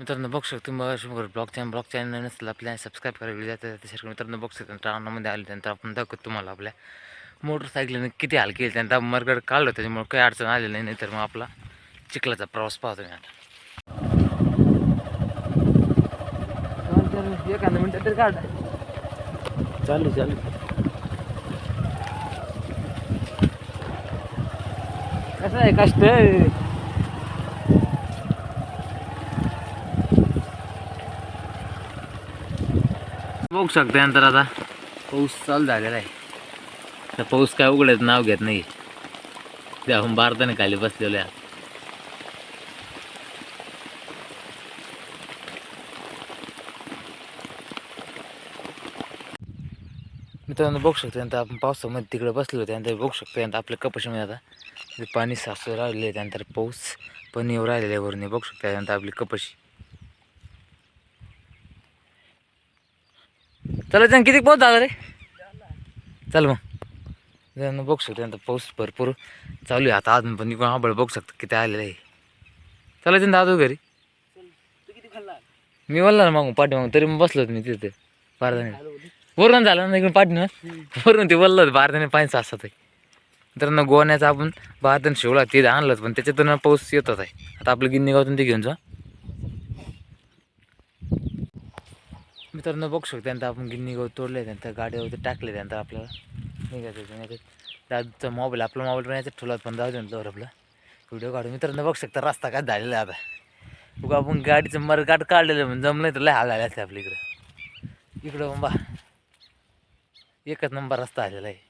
मित्रांनो बघू शकतो तुम्ही ब्लॉग चॅनल ब्लॉग चॅनल नसेल आपल्या सबस्क्राईब करायला जातं त्याच्याकडे मित्रांनो बघू शकतो रानामध्ये आले त्यानंतर आपण दाखवतो तुम्हाला आपल्या मोटरसायकलीने किती हाल केली त्यानंतर मरगड काढलं त्याच्यामुळे काही अडचण आली नाही तर मग आपला चिखलाचा प्रवास पाहतो मी आता एखादं मिनटं तरी काढ चालू चालू कसं आहे कष्ट बघू शकता नंतर आता. पाऊस चालू झालेला आहे. तर पाऊस काय उघडायचं नाव घेत नाही. ते आपण भारताने खाली बसलेलो आहे. मित्रांनो बघू शकतो त्यानंतर आपण पावसामध्ये तिकडे बसलो त्यानंतर बघू शकतो. त्यानंतर आपल्या कपाशीमध्ये आता. पाणी साचू राहिलेलं त्यानंतर पाऊस पण येऊ राहिलेलं आहे वरून. बघू शकतो त्यानंतर आपली कपाशी. चला त्यानं किती पाऊस झाला रे? चल मग. त्यानं बघू शकतो त्यानंतर पाऊस भरपूर चालू आहे. आता अजून पण इकडून आबळ बघू शकतो किती आलेलं आहे. चला त्यानं दादू घरी. मी बोलला ना मग पाठी मग तरी मग बसलो होतो मी तिथे बारदाने वरून झालं ना इकडून पाठी वरून ते बोललं होतं बारदाने पाणी सासत आहे. तर ना गोण्याचा आपण बारदाने शिवला ते आणलं पण त्याच्यातून पाऊस येतच आहे. आता आपलं गिन्नी गावतून ते घेऊन जा. मित्रांनो बघू शकतो त्यानंतर आपण गिन्नी गहू तोडले त्यानंतर गाडीवरती टाकले त्यानंतर आपल्याला निघायचं नाही दादूचा मोबाईल आपला मोबाईल पण ठोलात ठेवला पण जाऊ दे आपला. व्हिडिओ काढून मित्रांनो बघू शकता रस्ता काय झालेला आहे आता. उगा आपण गाडीचं मरगाट काढलेलं म्हणून जमलं तर लय हाल झाले असते आपल्या इकडं. इकडं बा एकच नंबर रस्ता आलेला आहे.